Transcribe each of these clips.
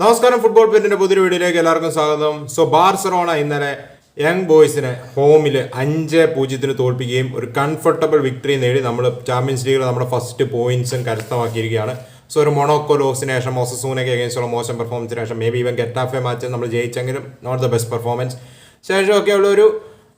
നമസ്കാരം ഫുട്ബോൾ പെറ്റിന്റെ പുതിയ വീഡിയോയിലേക്ക് എല്ലാവർക്കും സ്വാഗതം. സോ ബാർസറോണ ഇന്നലെ യങ് ബോയ്സിനെ ഹോമിൽ അഞ്ച് പൂജ്യത്തിന് തോൽപ്പിക്കുകയും ഒരു കംഫർട്ടബിൾ വിക്ടറി നേടി നമ്മൾ ചാമ്പ്യൻസ് ലീഗിൽ നമ്മുടെ ഫസ്റ്റ് പോയിന്റ്സും കരസ്ഥമാക്കിയിരിക്കുകയാണ്. സോ ഒരു മൊണോക്കോ ലോസിന് ശേഷം മോസസൂനയ്ക്ക് അഗേൻസ്റ്റുള്ള മോശം പെർഫോമൻസിന് ശേഷം may be even Getafe match നമ്മൾ ജയിച്ചെങ്കിലും നോട്ട് ദ ബെസ്റ്റ് പെർഫോമൻസ് ശേഷമൊക്കെ ഉള്ള ഒരു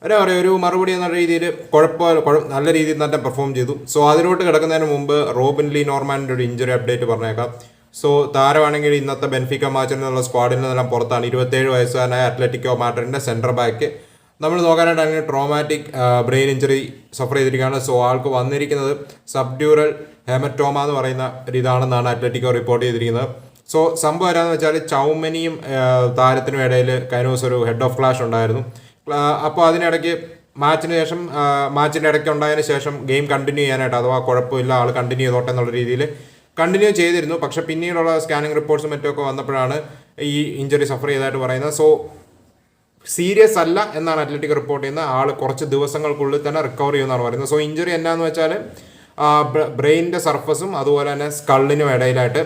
എന്താ പറയുക ഒരു മറുപടി എന്ന രീതിയിൽ കുഴപ്പമില്ല നല്ല രീതിയിൽ തന്നെ പെർഫോം ചെയ്തു. സോ അതിലോട്ട് കിടക്കുന്നതിന് മുമ്പ് റോബിൻ ലീ നോർമാന്റെ ഒരു ഇഞ്ചുറി അപ്ഡേറ്റ് പറഞ്ഞേക്കാം. സോ താരമാണെങ്കിൽ ഇന്നത്തെ ബെൻഫിക്ക മാച്ചിൽ നിന്നുള്ള സ്ക്വാഡിൽ നിന്നെല്ലാം പുറത്താണ്. ഇരുപത്തേഴ് വയസ്സുകാരനായ അത്ലറ്റിക്കോ മാട്രിന്റെ സെന്റർ ബാക്ക് നമ്മൾ നോക്കാനായിട്ടാണെങ്കിൽ ട്രോമാറ്റിക് ബ്രെയിൻ ഇഞ്ചറി സഫർ ചെയ്തിരിക്കുകയാണ്. സോ ആൾക്ക് വന്നിരിക്കുന്നത് സബ്ഡ്യൂറൽ ഹെമറ്റോമ എന്ന് പറയുന്ന ഒരിതാണെന്നാണ് അത്ലറ്റിക്കോ റിപ്പോർട്ട് ചെയ്തിരിക്കുന്നത്. സോ സംഭവം എന്താണെന്ന് വെച്ചാൽ ചൗമനിയും താരത്തിനും ഇടയിൽ കഴിഞ്ഞ ദിവസം ഒരു ഹെഡ് ഓഫ് ക്ലാഷ് ഉണ്ടായിരുന്നു. അപ്പോൾ അതിനിടയ്ക്ക് മാച്ചിന് ശേഷം മാച്ചിന്റെ ഇടയ്ക്ക് ഉണ്ടായതിനു ശേഷം ഗെയിം കണ്ടിന്യൂ ചെയ്യാനായിട്ട് അഥവാ കുഴപ്പമില്ല ആൾ കണ്ടിന്യൂ ചെയ്തോട്ടെ എന്നുള്ള രീതിയിൽ കണ്ടിന്യൂ ചെയ്തിരുന്നു. പക്ഷേ പിന്നീടുള്ള സ്കാനിങ് റിപ്പോർട്ട്സും മറ്റുമൊക്കെ വന്നപ്പോഴാണ് ഈ ഇഞ്ചുറി സഫർ ചെയ്തതായിട്ട് പറയുന്നത്. സോ സീരിയസ് അല്ല എന്നാണ് അത്ലറ്റിക് റിപ്പോർട്ട് ചെയ്യുന്നത്. ആൾ കുറച്ച് ദിവസങ്ങൾക്കുള്ളിൽ തന്നെ റിക്കവർ ചെയ്യുമെന്നാണ് പറയുന്നത്. സോ ഇഞ്ചുറി എന്നാന്ന് വെച്ചാൽ ബ്രെയിനിന്റെ സർഫസും അതുപോലെ തന്നെ സ്കള്ളിനും ഇടയിലായിട്ട്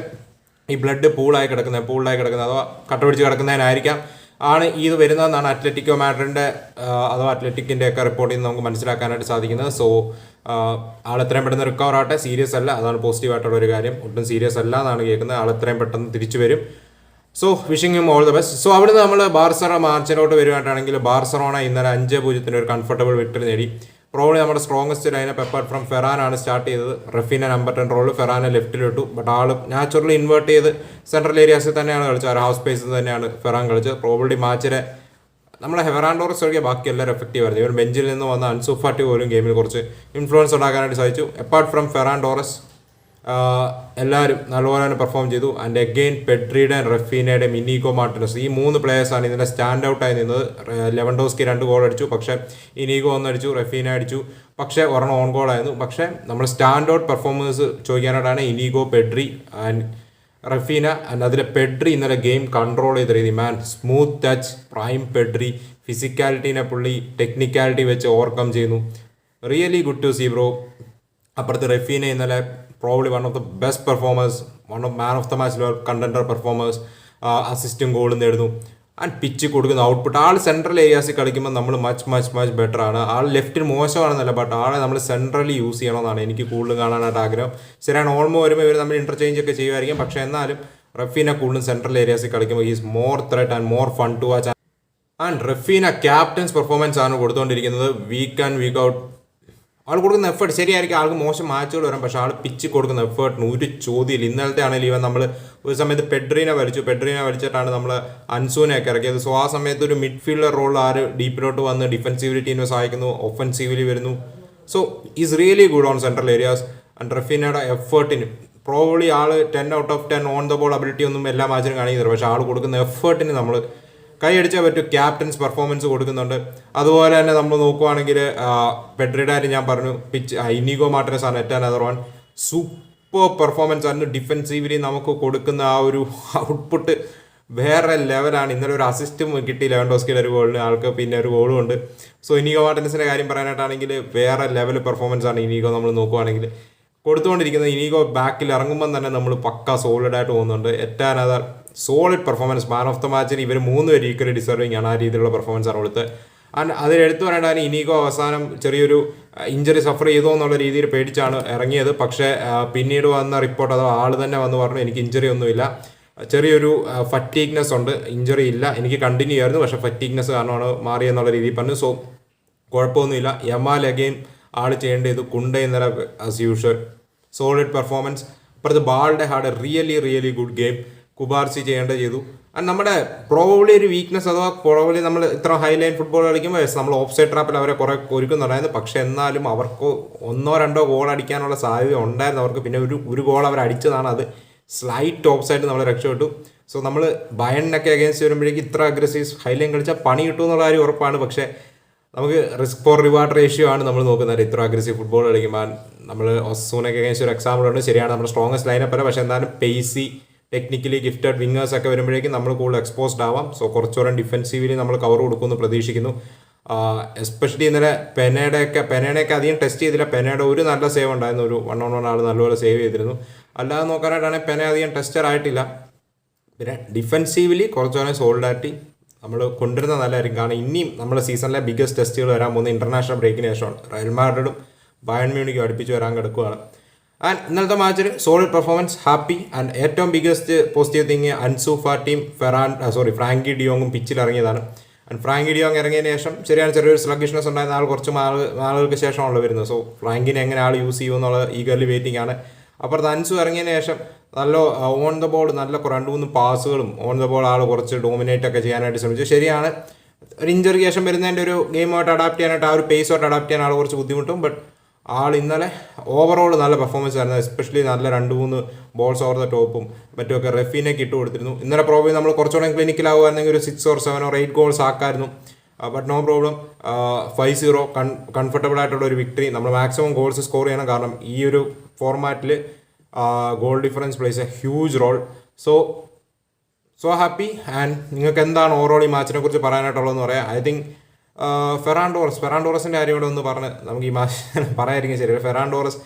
ഈ ബ്ലഡ് പൂളായി കിടക്കുന്നത് പൂളായി കിടക്കുന്നത് അഥവാ കട്ട പിടിച്ച് കിടക്കുന്നതിനായിരിക്കാം ആണ് ഇത് വരുന്നതെന്നാണ് അത്ലറ്റിക്കോ മാഡറിന്റെ അഥവാ അത്ലറ്റിക്കിന്റെ ഒക്കെ റിപ്പോർട്ടിൽ നിന്ന് നമുക്ക് മനസ്സിലാക്കാനായിട്ട് സാധിക്കുന്നത്. സോ ആൾ എത്രയും പെട്ടെന്ന് റിക്കവർ ആവട്ടെ. സീരിയസ് അല്ല. അതാണ് പോസിറ്റീവ് ആയിട്ടുള്ള ഒരു കാര്യം. ഒട്ടും സീരിയസ് അല്ല എന്നാണ് കേൾക്കുന്നത്. ആൾ എത്രയും പെട്ടെന്ന് തിരിച്ചു വരും. So wishing you all the best so അവിടുന്ന് നമ്മൾ ബാർസറ മാർച്ചിലോട്ട് വരുവായിട്ടാണെങ്കിൽ ബാർസറോണ ഇന്നലെ അഞ്ച് പൂജ്യത്തിന് ഒരു കംഫർട്ടബിൾ വിക്ടറി നേടി. പ്രോബ്ലി നമ്മുടെ സ്ട്രോങ്ങസ്റ്റ് ലൈനപ്പ് എപ്പാർട്ട് ഫ്രം ഫെറാനാണ് സ്റ്റാർട്ട് ചെയ്തത്. റഫീന നമ്പർ ടെൻ റോൾ ഫെറാനെ ലെഫ്റ്റിലിട്ടു ബട്ട് ആൾ നാച്ചുറലി ഇൻവേർട്ട് ചെയ്ത് സെൻട്രൽ ഏരിയാസിൽ തന്നെയാണ് കളിച്ചത്. ഹൗസ് സ്പേസിൽ തന്നെയാണ് ഫെറാൻ കളിച്ചത്. പ്രോബിളി മാച്ചിലെ നമ്മളെ ഹെവറാൻഡോറസ് ഒഴികെ ബാക്കി എല്ലാവരും എഫക്റ്റീവ് ആയിരുന്നു. ഇവർ ബെഞ്ചിൽ നിന്ന് വന്ന അൻസുഫാട്ടി പോലും ഗെയിമിൽ കുറച്ച് ഇൻഫ്ലുവൻസ് ഉണ്ടാക്കാനായിട്ട് സാധിച്ചു. അപ്പാർട്ട് ഫ്രം ഫെറാൻഡോറസ് എല്ലാവരും നല്ലപോലെ തന്നെ പെർഫോം ചെയ്തു. ആൻഡ് അഗെയിൻ പെഡ്രിയുടെ റഫീനയുടെ മിനിഗോ മാർട്ടിനസ് ഈ മൂന്ന് പ്ലേയേഴ്സാണ് ഇതിന്റെ സ്റ്റാൻഡ് ഔട്ടായി നിന്നത്. ലെവൻ ലെവൻഡോസ്കി രണ്ട് ഗോൾ അടിച്ചു. പക്ഷേ ഇനീഗോ ഒന്നടിച്ചു റഫീന അടിച്ചു. പക്ഷേ ഒരെണ്ണം ഓൺ ഗോൾ ആയിരുന്നു. പക്ഷേ നമ്മൾ stand out performance ചോദിക്കാനായിട്ടാണ് Inigo Pedri and Raphinha and അതിലെ പെഡ്രി ഇന്നലെ ഗെയിം കൺട്രോൾ ചെയ്ത രീതി. Man smooth touch prime Pedri ഫിസിക്കാലിറ്റീനെ പുള്ളി ടെക്നിക്കാലിറ്റി വെച്ച് ഓവർകം ചെയ്യുന്നു. Really good to see bro അപ്പുറത്ത് റഫീനെ ഇന്നലെ probably one of the best performers one of man of the match contender performers അസിസ്റ്റും goal നേടുന്നു ആൻഡ് പിച്ച് കൊടുക്കുന്ന ഔട്ട്പുട്ട് ആൾ സെൻട്രൽ ഏരിയാസിൽ കളിക്കുമ്പോൾ നമ്മൾ മച്ച് മച്ച് മച്ച് ബെറ്റർ ആണ്. ആൾ ലെഫ്റ്റിൽ മോശമാണെന്നല്ല ബട്ട് ആളെ നമ്മൾ സെൻട്രലി യൂസ് ചെയ്യണമെന്നാണ് എനിക്ക് കൂടുതൽ കാണാനായിട്ട് ആഗ്രഹം. ശരിയാണ് ഓൾമോ വരുമ്പോൾ ഇവർ നമ്മൾ ഇന്റർചേഞ്ച് ഒക്കെ ചെയ്യുമായിരിക്കും. പക്ഷേ എന്നാലും റഫീനെ കൂടുതലും സെൻട്രൽ ഏരിയാസിൽ കളിക്കുമ്പോൾ is more threat and more fun to watch and Raphinha captain's performance ആണ് കൊടുത്തുകൊണ്ടിരിക്കുന്നത് വീക്ക് ആൻഡ് വീക്ക് ഔട്ട് ആൾ കൊടുക്കുന്ന എഫേർട്ട് ശരിയായിരിക്കും. ആൾക്ക് മോശം മാച്ചുകൾ വരാം. പക്ഷെ ആൾ പിച്ച് കൊടുക്കുന്ന എഫേർട്ടിന് ഒരു ചോദ്യമില്ല. ഇന്നലത്തെ ആണെങ്കിൽ ഇവൻ നമ്മൾ ഒരു സമയത്ത് പെഡ്രീനെ വലിച്ചു. പെഡ്രീനെ വലിച്ചിട്ടാണ് നമ്മൾ അൻസൂനെയൊക്കെ ഇറക്കിയത്. സോ ആ സമയത്ത് ഒരു മിഡ്ഫീൽഡർ റോൾ ആര് ഡീപ്പിലോട്ട് വന്ന് ഡിഫൻസീവിലിറ്റീനെ സഹായിക്കുന്നു. ഒഫൻസീവ്ലി വരുന്നു. So is really good on central areas and റഫീനയുടെ എഫേർട്ടിന് probably all ten out of ten on the ball ability ഒന്നും എല്ലാ മാച്ചിനും കാണിക്കുന്നില്ല. പക്ഷേ ആൾ കൊടുക്കുന്ന എഫേർട്ടിന് നമ്മൾ കൈയടിച്ചാൽ പറ്റും ക്യാപ്റ്റൻസ് പെർഫോമൻസ് കൊടുക്കുന്നുണ്ട്. അതുപോലെ തന്നെ നമ്മൾ നോക്കുവാണെങ്കിൽ പെഡ്രിയുടെ കാര്യം ഞാൻ പറഞ്ഞു. പിച്ച് ഇനിഗോ മാർട്ടിനസ് ആണ് ഏറ്റവും അതർ വൺ സൂപ്പർ പെർഫോമൻസ് ആണ്. ഡിഫെൻസീവ്ലി നമുക്ക് കൊടുക്കുന്ന ആ ഒരു ഔട്ട്പുട്ട് വേറെ ലെവലാണ് ഇന്നലെ ഒരു അസിസ്റ്റും കിട്ടി ലെവൻ ഡോസ്കിയുടെ ഒരു ഗോളിന് ആൾക്ക് പിന്നെ ഒരു ഗോളും ഉണ്ട്. സോ ഇനിഗോ മാർട്ടിനസിന്റെ കാര്യം പറയാനായിട്ടാണെങ്കിൽ വേറെ ലെവൽ പെർഫോമൻസ് ആണ് ഇനിഗോ നമ്മൾ നോക്കുവാണെങ്കിൽ കൊടുത്തുകൊണ്ടിരിക്കുന്നത് ഇനിഗോ ബാക്കിൽ ഇറങ്ങുമ്പം തന്നെ നമ്മൾ പക്ക സോളിഡായിട്ട് പോകുന്നുണ്ട്. ഏറ്റവും another solid performance man of the മാച്ചിന് ഇവർ മൂന്ന് പേര് ഈക്വലി ഡിസർവിങ് ആണ് ആ രീതിയിലുള്ള പെർഫോമൻസ് ആണ് കൊടുത്ത് ആൻഡ് അതിൽ എടുത്തു ഇനീഗോ അവസാനം ചെറിയൊരു ഇഞ്ചറി സഫർ ചെയ്തോ എന്നുള്ള രീതിയിൽ പേടിച്ചാണ് ഇറങ്ങിയത്. പക്ഷേ പിന്നീട് വന്ന റിപ്പോർട്ട് അഥവാ ആൾ തന്നെ വന്ന് പറഞ്ഞു എനിക്ക് ഇഞ്ചറി ഒന്നുമില്ല. ചെറിയൊരു ഫറ്റീക്നെസ് ഉണ്ട്. ഇഞ്ചറി ഇല്ല. എനിക്ക് കണ്ടിന്യൂ ആയിരുന്നു പക്ഷേ ഫറ്റീക്നെസ് കാരണമാണ് മാറിയെന്നുള്ള രീതിയിൽ പറഞ്ഞു. സോ കുഴപ്പമൊന്നുമില്ല. യമാൽ അഗെയിൻ ആൾ ചെയ്യേണ്ടത് കുണ്ട ഇന്നലെ ആസ് യൂഷ്വൽ സോളിഡ് പെർഫോമൻസ് അപ്പുറത്ത് ബാളുടെ had really really good game Cubarsi ചെയ്യേണ്ട ചെയ്തു. നമ്മുടെ പ്രോബബ്ലി ഒരു വീക്ക്നെസ് അഥവാ പ്രോബബ്ലി നമ്മൾ ഇത്ര ഹൈ ലൈൻ ഫുട്ബോൾ കളിക്കുമ്പോൾ നമ്മൾ ഓഫ് സൈഡ് ട്രാപ്പിൽ അവരെ കുറെ ഒരുക്കുന്നുണ്ടായിരുന്നു. പക്ഷെ എന്നാലും അവർക്ക് ഒന്നോ രണ്ടോ ഗോൾ അടിക്കാനുള്ള സാധ്യത ഉണ്ടായിരുന്നു. അവർക്ക് പിന്നെ ഒരു ഒരു ഗോൾ അവർ അടിച്ചതാണ് അത്. സ്ലൈറ്റ് ഓഫ് സൈഡ് നമ്മളെ രക്ഷപ്പെട്ടു. സോ നമ്മൾ ബയണിനൊക്കെ അഗേൻസ്റ്റ് വരുമ്പോഴേക്കും ഇത്ര അഗ്രസീവ് ഹൈ ലൈൻ കളിച്ചാൽ പണി കിട്ടും എന്നുള്ള കാര്യം ഉറപ്പാണ്. പക്ഷേ നമുക്ക് റിസ്ക് ഫോർ റിവാർഡ് റേഷ്യോ ആണ് നമ്മൾ നോക്കുന്നത്. ഇത്ര അഗ്രസീവ് ഫുട്ബോൾ കളിക്കുമ്പോൾ. നമ്മൾ ഒസൂനൊക്കെ അഗേൻസ്റ്റ് ഒരു എക്സാമ്പിൾ ഉണ്ട്. ശരിയാണ്. നമ്മുടെ സ്ട്രോങ്സ്റ്റ് ലൈനപ്പ് അല്ല. പക്ഷേ എന്തായാലും പേസി ടെക്നിക്കലി ഗിഫ്റ്റഡ് വിങ്ങേഴ്സ് ഒക്കെ വരുമ്പോഴേക്കും നമ്മൾ കൂടുതൽ എക്സ്പോസ്ഡ് ആവാം. സോ കുറച്ചുകൂടെ ഡിഫെൻസീവ്ലി നമ്മൾ കവർ കൊടുക്കുമെന്ന് പ്രതീക്ഷിക്കുന്നു. എസ്പെഷ്യലി ഇന്നലെ പെനയുടെയൊക്കെ പെനയുടെയൊക്കെ അധികം ടെസ്റ്റ് ചെയ്തില്ല. പെനയുടെ ഒരു നല്ല സേവ് ഉണ്ടായിരുന്നു. ഒരു വൺ ഓൺ വൺ ആൾ നല്ലപോലെ സേവ് ചെയ്തിരുന്നു. അല്ലാതെ നോക്കാനായിട്ടാണെങ്കിൽ പെന അധികം ടെസ്റ്റർ ആയിട്ടില്ല. പിന്നെ ഡിഫെൻസീവ്ലി കുറച്ചുകൂടെ സോൾഡായിട്ട് നമ്മൾ കൊണ്ടുവരുന്ന നല്ലതായിരിക്കും കാരണം ഇനിയും നമ്മുടെ സീസണിലെ ബിഗ്ഗസ്റ്റ് ടെസ്റ്റുകൾ വരാൻ പോകുന്ന ഇന്റർനാഷണൽ ബ്രേക്കിന് ശേഷമാണ്. റയൽ മാഡ്രിഡും ബയൺ മ്യൂണിക്കും അടുപ്പിച്ച് വരാൻ കിടക്കുകയാണ് ആൻഡ് ഇന്നലത്തെ മാച്ചിൽ സോളിഡ് പെർഫോമൻസ് ഹാപ്പി ആൻഡ് ഏറ്റവും biggest positive thing Ansu team Ferran sorry Frankie ഡിയോങ്ങും പിച്ചിൽ ഇറങ്ങിയതാണ്. ആൻഡ് ഫ്രാങ്കി ഡിയോങ് ഇറങ്ങിയതിന് ശേഷം ശരിയാണ് ചെറിയൊരു സ്ലഗിഷ്നസ് ഉണ്ടായിരുന്ന ആൾ കുറച്ച് നാൾ നാളുകൾക്ക് ശേഷമാണല്ലോ വരുന്നത്. സോ ഫ്രാങ്കിനെ എങ്ങനെ ആൾ യൂസ് ചെയ്യും എന്നുള്ള ഈഗർലി വെയിറ്റിംഗ് ആണ്. അപ്പുറത്ത് അൻസു ഇറങ്ങിയതിന് ശേഷം നല്ല ഓൺ ദ ബോൾ നല്ല രണ്ട് മൂന്ന് പാസുകളും ഓൺ ദ ബോൾ ആൾ കുറച്ച് ഡോമിനേറ്റ് ഒക്കെ ചെയ്യാനായിട്ട് ശ്രമിച്ചു. ശരിയാണ്. ഒരു ഇഞ്ചറി ശേഷം വരുന്നതിന്റെ ഒരു ഗെയിമായിട്ട് അഡാപ്റ്റ് ചെയ്യാനായിട്ട് ആ ഒരു പേസുമായിട്ട് അഡാപ്റ്റ് ചെയ്യാൻ ആൾ കുറച്ച് ബുദ്ധിമുട്ടും ബട്ട് ആൾ ഇന്നലെ ഓവറോൾ നല്ല പെർഫോമൻസ് ആയിരുന്നു. എസ്പെഷ്യലി നല്ല രണ്ട് മൂന്ന് ബോൾസ് ഓവർ ദ ടോപ്പും മറ്റുമൊക്കെ റെഫീനൊക്കെ ഇട്ട് കൊടുത്തിരുന്നു. ഇന്നലെ പ്രോബ്ലം നമ്മൾ കുറച്ചുകൂടെ ക്ലിനിക്കിലാവുമായിരുന്നെങ്കിൽ ഒരു six or seven or eight goals ആക്കായിരുന്നു. But no problem five zero കൺ കംഫർട്ടബിൾ ആയിട്ടുള്ള ഒരു വിക്ടറി നമ്മൾ മാക്സിമം ഗോൾസ് സ്കോർ ചെയ്യണം. കാരണം ഈ ഒരു ഫോർമാറ്റിൽ goal difference plays a huge role so so happy and നിങ്ങൾക്ക് എന്താണ് ഓവറോൾ ഈ മാച്ചിനെ കുറിച്ച് പറയാനായിട്ടുള്ളതെന്ന് പറയാം. ഐ തിങ്ക് ഫെറാൻഡോറസ് ഫെറാൻഡോറസിന്റെ കാര്യം കൂടെ ഒന്ന് പറഞ്ഞ് നമുക്ക് ഈ മാച്ച് പറയായിരിക്കും ശരി ഫെറാൻഡോറസ്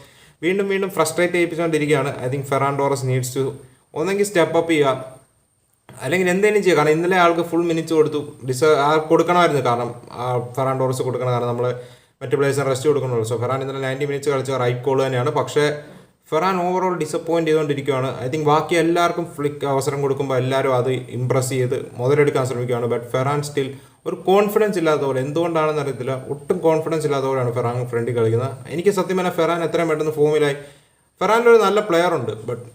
വീണ്ടും വീണ്ടും frustrate ചെയ്യിപ്പിച്ചുകൊണ്ടിരിക്കുകയാണ് I think Ferran Torres needs to ഒന്നെങ്കിൽ സ്റ്റെപ്പ് അപ്പ് ചെയ്യുക. അല്ലെങ്കിൽ എന്തെങ്കിലും ചെയ്യുക. കാരണം ഇന്നലെ ആൾക്ക് ഫുൾ മിനിറ്റ്സ് കൊടുത്തു. ഡിസ ആ കൊടുക്കണമായിരുന്നു കാരണം. ആ ഫെറാൻഡോറസ് കൊടുക്കണം കാരണം നമ്മൾ മറ്റു പ്ലേയേഴ്സിന് റെസ്റ്റ് കൊടുക്കണമല്ലോ. സോ ഫെറാൻ ഇന്നലെ നയന്റി മിനിറ്റ്സ് കളിച്ച റൈറ്റ് കോൾ തന്നെയാണ്. പക്ഷേ ഫെറാൻ ഓവറോൾ ഡിസപ്പോയിന്റ് ചെയ്തുകൊണ്ടിരിക്കുകയാണ് ഐ തിങ്ക് ബാക്കി എല്ലാവർക്കും ഫ്ലിക്ക് അവസരം കൊടുക്കുമ്പോൾ എല്ലാവരും അത് ഇമ്പ്രസ് ചെയ്ത് മുതലെടുക്കാൻ ശ്രമിക്കുകയാണ്. ബട്ട് ഫെറാൻ സ്റ്റിൽ ഒരു കോൺഫിഡൻസ് ഇല്ലാത്ത പോലെ എന്തുകൊണ്ടാണെന്ന് അറിയത്തില്ല. ഒട്ടും കോൺഫിഡൻസ് ഇല്ലാത്ത പോലെയാണ് ഫെറാൻ ഫ്രണ്ടിൽ കളിക്കുന്നത്. എനിക്ക് സത്യം പറഞ്ഞാൽ ഫെറാൻ എത്രയും പെട്ടെന്ന് ഫോമിലായി ഫെറാനിൽ ഒരു നല്ല പ്ലെയർ ഉണ്ട് ബട്ട്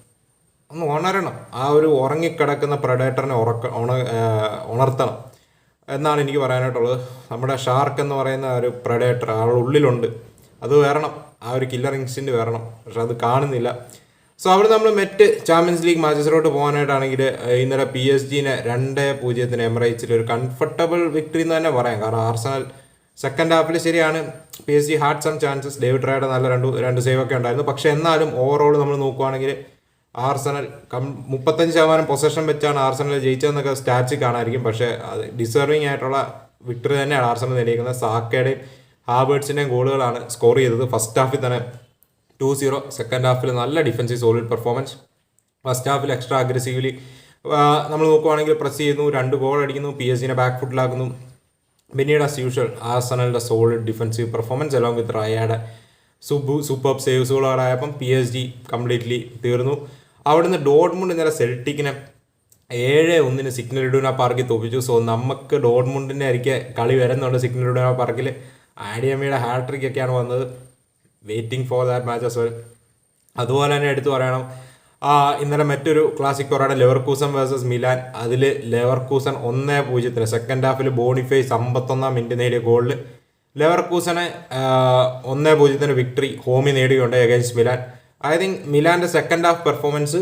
ഒന്ന് ഉണരണം. ആ ഒരു ഉറങ്ങിക്കിടക്കുന്ന പ്രഡേറ്ററിനെ ഉറക്ക ഉണ ഉണർത്തണം എന്നാണ് എനിക്ക് പറയാനായിട്ടുള്ളത്. നമ്മുടെ ഷാർക്ക് എന്ന് പറയുന്ന ഒരു പ്രഡേറ്റർ ആളുടെ ഉള്ളിലുണ്ട്. അത് വരണം. ആ ഒരു കില്ലർ ഇൻസ്റ്റന്റ് വരണം. പക്ഷെ അത് കാണുന്നില്ല. സോ അവിടെ നമ്മൾ മെറ്റ് ചാമ്പ്യൻസ് ലീഗ് മാച്ചസിലോട്ട് പോകാനായിട്ടാണെങ്കിൽ ഇന്നലെ പി എസ് ജിനെ രണ്ട് പൂജ്യത്തിന് എമറേറ്റ്സിൽ ഒരു കംഫർട്ടബിൾ വിക്ടറി എന്ന് തന്നെ പറയാം. കാരണം ആർസണൽ സെക്കൻഡ് ഹാഫിൽ ശരിയാണ്. P S G had some chances David റായുടെ നല്ല രണ്ട് രണ്ട് സേവൊക്കെ ഉണ്ടായിരുന്നു. പക്ഷെ എന്നാലും ഓവറോൾ നമ്മൾ നോക്കുവാണെങ്കിൽ ആർസണൽ കം മുപ്പത്തഞ്ച് ശതമാനം പൊസഷൻ വെച്ചാണ് ആർസണൽ ജയിച്ചതെന്നൊക്കെ സ്റ്റാറ്റ്സ് കാണാമായിരിക്കും പക്ഷേ അത് ഡിസേർവിംഗ് ആയിട്ടുള്ള വിക്ടറി തന്നെയാണ് ആർസണൽ നേടിയിരിക്കുന്നത്. സാക്കയുടെയും ഹാബേർട്സിന്റെയും ഗോളുകളാണ് സ്കോർ ചെയ്തത്. ഫസ്റ്റ് ഹാഫിൽ തന്നെ ടു സീറോ സെക്കൻഡ് ഹാഫിൽ നല്ല ഡിഫൻസീവ് സോളിഡ് പെർഫോമൻസ് ഫസ്റ്റ് ഹാഫിൽ എക്സ്ട്രാ അഗ്രസീവ്ലി നമ്മൾ നോക്കുവാണെങ്കിൽ പ്രസ് ചെയ്യുന്നു രണ്ട് ബോൾ അടിക്കുന്നു പി എസ് ജിനെ ബാക്ക് ഫുട്ടിലാക്കുന്നു പിന്നീട് ആസ് യൂഷ്വൽ ആസണലിന്റെ സോളിഡ് ഡിഫൻസീവ് പെർഫോമൻസ് എല്ലാം വിത്ത് റയാഡ് സുബു സൂപ്പർ സേവ്സുകളായപ്പം പി എസ് ജി കംപ്ലീറ്റ്ലി തീർന്നു. അവിടുന്ന് ഡോഡ്മുണ്ട് ഇന്നലെ സെൽറ്റിക്കിനെ ഏഴ് ഒന്നിന് സിഗ്നൽ ഇഡൂന പാർക്കിൽ തോപ്പിച്ചു. സോ നമുക്ക് ഡോഡ്മുണ്ടിന്റെ ആയിരിക്കും കളി വരുന്നുണ്ട് സിഗ്നൽ ഇഡൂന പാർക്കിൽ ആഡിയമ്മയുടെ ഹാട്രിക് ഒക്കെയാണ് വന്നത്. Waiting for that match as well അതുപോലെ തന്നെ എടുത്തു പറയണം. ഇന്നലെ മറ്റൊരു ക്ലാസിക് പൊറാടെ ലെവർ കൂസൺ വേഴ്സസ് മിലാൻ അതിൽ ലെവർ കൂസൺ ഒന്നേ പൂജ്യത്തിന്. സെക്കൻഡ് ഹാഫിൽ ബോണിഫൈസ് അമ്പത്തൊന്നാം മിനിറ്റ് നേടിയ ഗോളിൽ ലെവർ കൂസനെ ഒന്നേ പൂജ്യത്തിന് വിക്ടറി ഹോമി നേടുകയുണ്ട് എഗൈൻസ്റ്റ് മിലാൻ ഐ തിങ്ക് മിലാന്റെ സെക്കൻഡ് ഹാഫ് പെർഫോമൻസ്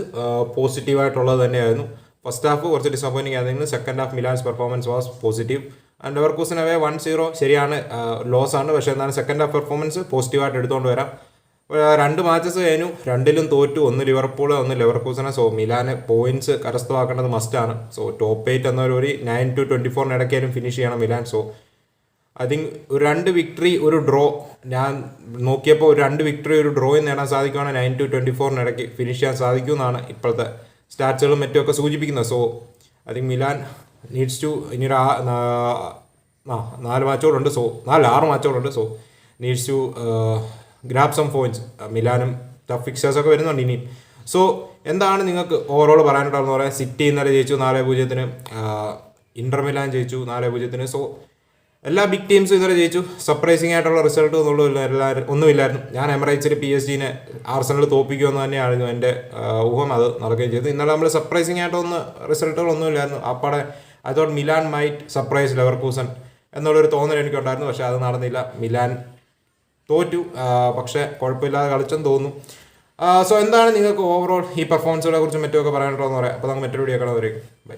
പോസിറ്റീവായിട്ടുള്ളത് തന്നെയായിരുന്നു. ഫസ്റ്റ് ഹാഫ് കുറച്ച് ഡിസപ്പോയിന്റിംഗ് ആയിരുന്നു. Second half Milan's performance was positive Leverkusen away one zero ശരിയാണ്. ലോസ് ആണ്. പക്ഷേ എന്നാലും സെക്കൻഡ് ഹാഫ് പെർഫോമൻസ് പോസിറ്റീവായിട്ട് എടുത്തുകൊണ്ട് വരാം. രണ്ട് മാച്ചസ് കഴിഞ്ഞു. രണ്ടിലും തോറ്റു. ഒന്ന് ലിവർപൂൾ ഒന്ന് ലിവർപൂസിനെ സോ മിലാന് പോയിന്റ്സ് കരസ്ഥമാക്കേണ്ടത് മസ്റ്റാണ് സോ ടോപ്പ് എയ്റ്റ് എന്നൊരു ഒരു നയൻ ടു ട്വന്റി ഫോറിന് ഇടയ്ക്കാലും ഫിനിഷ് ചെയ്യണം മിലാൻ സോ ഐ തിങ്ക് ഒരു രണ്ട് വിക്ടറി ഒരു ഡ്രോ ഞാൻ നോക്കിയപ്പോൾ ഒരു രണ്ട് വിക്ടറി ഒരു ഡ്രോയും നേടാൻ സാധിക്കുവാണെങ്കിൽ നയൻ ടു ട്വന്റി ഫോറിന് ഇടയ്ക്ക് ഫിനിഷ് ചെയ്യാൻ സാധിക്കുമെന്നാണ് ഇപ്പോഴത്തെ സ്റ്റാറ്റ്സുകളും മറ്റുമൊക്കെ സൂചിപ്പിക്കുന്നത്. So I think Milan needs to ഇനി ഒരു ആ- നാല് മാച്ചുകളുണ്ട് സോ നാല് ആറ് മാച്ചുകളുണ്ട് so needs to grab some points മിലാനും tough ഫിക്സേഴ്സൊക്കെ വരുന്നുണ്ട് ഇനിയും. സോ എന്താണ് നിങ്ങൾക്ക് ഓവറോൾ പറയാനുള്ളതെന്ന് പറയാം സിറ്റി ഇന്നലെ ജയിച്ചു നാല് പൂജ്യത്തിന് ഇന്റർ മിലാൻ ജയിച്ചു നാല് പൂജ്യത്തിന് സോ എല്ലാ ബിഗ് ടീംസും ഇന്നലെ ജയിച്ചു. സർപ്രൈസിംഗ് ആയിട്ടുള്ള റിസൾട്ട് ഒന്നുമില്ല എല്ലാവരും ഒന്നുമില്ലായിരുന്നു. ഞാൻ എമറൈറ്റ്സിൽ പി എസ് ജിനെ ആർസണൽ തോപ്പിക്കുമെന്ന് തന്നെയായിരുന്നു എന്റെ ഊഹം. അത് നടക്കുകയും ചെയ്തു. ഇന്നലെ നമ്മൾ സർപ്രൈസിംഗ് ആയിട്ടൊന്ന് റിസൾട്ടുകളൊന്നുമില്ലായിരുന്നു അപ്പാടെ I thought Milan might surprise Leverkusen എന്നുള്ളൊരു തോന്നൽ എനിക്കുണ്ടായിരുന്നു. പക്ഷേ അത് നടന്നില്ല. മിലാൻ തോറ്റു. പക്ഷേ കുഴപ്പമില്ലാതെ കളിച്ചെന്ന് തോന്നുന്നു. സോ എന്താണ് നിങ്ങൾക്ക് ഓവറോൾ ഈ പെർഫോമൻസുകളെ കുറിച്ച് മറ്റുമൊക്കെ പറയാനുള്ളതെന്ന് പറയാം. അപ്പോൾ നമുക്ക് മറ്റൊരു വീഡിയോ കാണാൻ വരും ബൈ